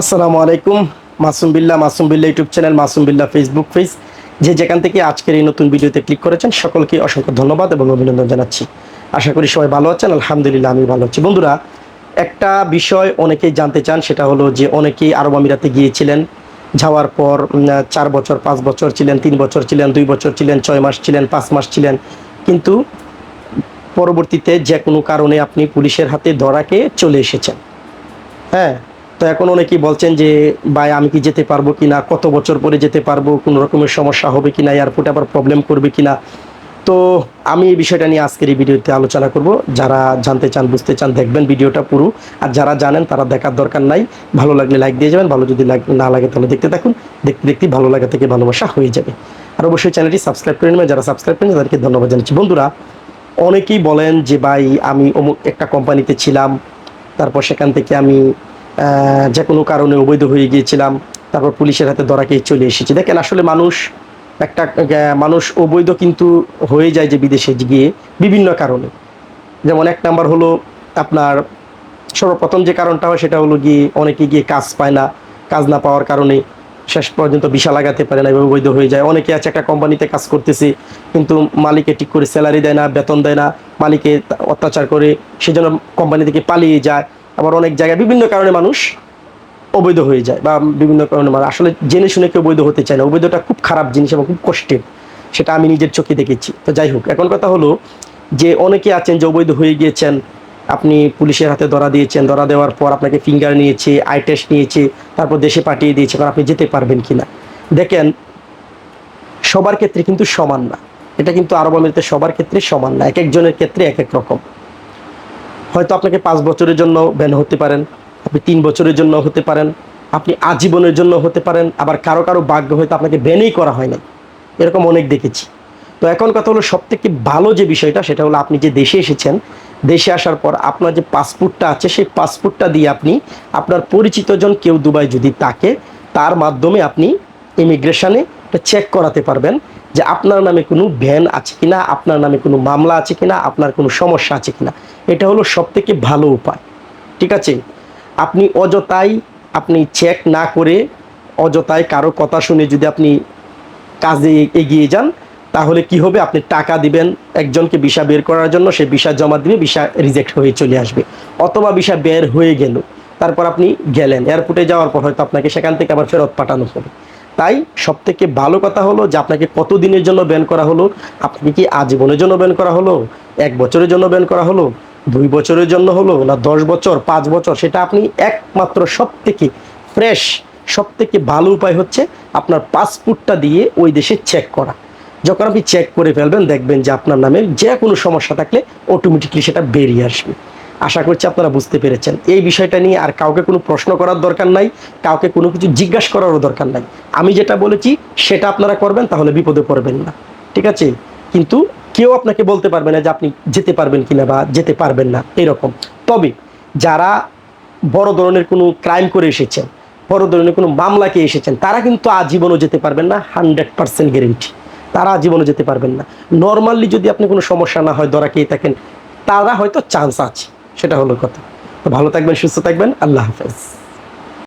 আসসালামু আলাইকুম। মাসুম বিল্লা মাসুম বিল্লা YouTube channel, Masum বিল্লা Facebook page. যে যেখান থেকে আজকের এই নতুন ভিডিওতে ক্লিক করেছেন, সকলকে অসংখ্য ধন্যবাদ এবং অভিনন্দন জানাচ্ছি। আশা করি সবাই ভালো আছেন, আলহামদুলিল্লাহ আমি ভালো আছি। বন্ধুরা, একটা বিষয় অনেকেই জানতে চান, সেটা হলো যে অনেকেই আরব আমিরাতে গিয়েছিলেন, যাওয়ার পর চার বছর, পাঁচ বছর ছিলেন, তিন বছর ছিলেন, দুই বছর ছিলেন, ছয় মাস ছিলেন, পাঁচ মাস ছিলেন। কিন্তু পরবর্তীতে যে কোনো কারণে আপনি পুলিশের হাতে ধরাকে চলে এসেছেন। হ্যাঁ তো এখন অনেকেই বলছেন যে, ভাই, আমি কি যেতে পারব কিনা? কত বছর পরে যেতে পারব? কোনো রকমের সমস্যা হবে কিনা? এয়ারপোর্টে আবার প্রবলেম করবে কিনা? তো আমি এই বিষয়টা নিয়ে আজকের এই ভিডিওতে আলোচনা করব। যারা জানতে চান, বুঝতে চান, দেখবেন ভিডিওটা পুরো। আর যারা জানেন, তারা দেখার দরকার নাই। ভালো লাগলে লাইক দিয়ে যাবেন, ভালো যদি না লাগে তাহলে দেখতে থাকুন। দেখতে দেখতে ভালো লাগা থেকে ভালোবাসা হয়ে যাবে। আর অবশ্যই চ্যানেলটি সাবস্ক্রাইব করে নেবেন। যারা সাবস্ক্রাইব করেন তাদেরকে ধন্যবাদ জানাচ্ছি। বন্ধুরা, অনেকেই বলেন যে, ভাই, আমি অমুক একটা কোম্পানিতে ছিলাম। তারপর সেখান থেকে আমি যে কোনো কারণে অবৈধ হয়ে গিয়েছিলাম, তারপর পুলিশের হাতে ধরা খেয়ে চলে এসেছি। দেখেন, আসলে মানুষ একটা মানুষ অবৈধ কিন্তু হয়ে যায় যে বিদেশে গিয়ে বিভিন্ন কারণে। যেমন এক নাম্বার হলো আপনার সর্বপ্রথম যে কারণটা হয় সেটা হলো গিয়ে অনেকে গিয়ে কাজ পায় না, কাজ না পাওয়ার কারণে শেষ পর্যন্ত ভিসা লাগাতে পারে না, এভাবে অবৈধ হয়ে যায়। অনেকে আছে একটা কোম্পানিতে কাজ করতেছে, কিন্তু মালিকে ঠিক করে স্যালারি দেয় না, বেতন দেয় না, মালিকে অত্যাচার করে, সেজন্য কোম্পানি থেকে পালিয়ে যায়। আবার অনেক জায়গায় বিভিন্ন কারণে মানুষ অবৈধ হয়ে যায় বা বিভিন্ন কারণে মানে আসলে জেনে শুনে কেউ অবৈধ হতে চায় না। অবৈধটা খুব খারাপ জিনিস এবং খুব কষ্টের। সেটা আমি নিজের চোখে দেখেছি। তো যাই হোক, এখন কথা হলো যে অনেকে আছেন যে অবৈধ হয়ে গিয়েছেন। আপনি পুলিশের হাতে ধরা দিয়েছেন, ধরা দেওয়ার পর আপনাকে ফিঙ্গার নিয়েছে আই টেস্ট নিয়েছে, তারপর দেশে পাঠিয়ে দিয়েছে কারণ আপনি যেতে পারবেন কিনা? দেখেন, সবার ক্ষেত্রে কিন্তু সমান না। এটা কিন্তু আরব আমিরাতে সবার ক্ষেত্রে সমান না। এক একজনের ক্ষেত্রে এক এক রকম। হয়তো আপনাকে পাঁচ বছরের জন্য ব্যান হতে পারেন, আপনি তিন বছরের জন্য হতে পারেন, আপনি আজীবনের জন্য হতে পারেন, আবার কারও কারও ভাগ্য হয়তো আপনাকে ব্যানই করা হয় না এরকম অনেক দেখেছি। তো এখন কথা হলো সব থেকে ভালো যে বিষয়টা, সেটা হলো আপনি যে দেশে এসেছেন, দেশে আসার পর আপনার যে পাসপোর্টটা আছে, সেই পাসপোর্টটা দিয়ে আপনি আপনার পরিচিতজন কেউ দুবাই যদি তাকে তার মাধ্যমে আপনি ইমিগ্রেশনে চেক করাতে পারবেন। যে আপনার নামে কোনো ভ্যান আছে কিনা, আপনার নামে কোনো মামলা আছে কিনা, আপনার কোনো সমস্যা আছে কিনা। এটা হলো সব থেকে ভালো উপায়। ঠিক আছে? আপনি অযথাই আপনি চেক না করে অযথায় কারও কথা শুনে যদি আপনি কাজে এগিয়ে যান, তাহলে কি হবে? আপনি টাকা দিবেন একজনকে ভিসা বের করার জন্য, সে ভিসা জমা দিবে, ভিসা রিজেক্ট হয়ে চলে আসবে। অথবা ভিসা বের হয়ে গেল, তারপর আপনি গেলেন। এয়ারপোর্টে যাওয়ার পর হয়তো আপনাকে সেখান থেকে আবার ফেরত পাঠানো হবে। তাই সব থেকে ভালো কথা হলো যে আপনাকে কত দিনের জন্য ব্যান করা হলো, আপনাকে কি আজীবনের জন্য ব্যান করা হলো, এক বছরের জন্য ব্যান করা হলো, দুই বছরের জন্য হলো, না দশ বছর, পাঁচ বছর? সেটা আপনি একমাত্র সব থেকে ফ্রেশ সব থেকে ভালো উপায় হচ্ছে আপনার পাসপোর্টটা দিয়ে ওই দেশে চেক করা। যখন আপনি চেক করে ফেলবেন, দেখবেন যে আপনার নামে যে কোনো সমস্যা থাকলে অটোমেটিকলি সেটা বেরিয়ে আসবে। আশা করছি আপনারা বুঝতে পেরেছেন। এই বিষয়টা নিয়ে আর কাউকে কোনো প্রশ্ন করার দরকার নাই, কাউকে কোনো কিছু জিজ্ঞাসা করারও দরকার নাই। আমি যেটা বলেছি, সেটা আপনারা করবেন, তাহলে বিপদে পড়বেন না। ঠিক আছে? কিন্তু কেউ আপনাকে বলতে পারবে না যে আপনি যেতে পারবেন কিনা বা যেতে পারবেন না, এরকম। তবে যারা বড় ধরনের কোনো ক্রাইম করে এসেছেন, বড় ধরনের কোনো মামলাকে এসেছেন, তারা কিন্তু আজীবনও যেতে পারবেন না, হান্ড্রেড পার্সেন্ট গ্যারেন্টি তারা আজীবনও যেতে পারবেন না। নর্মালি যদি আপনি কোনো সমস্যা না হয়, ধরা খেয়ে থাকেন, তারা হয়তো চান্স আছে। সেটা হলো কথা। তো ভালো থাকবেন সুস্থ থাকবেন আল্লাহ হাফেজ।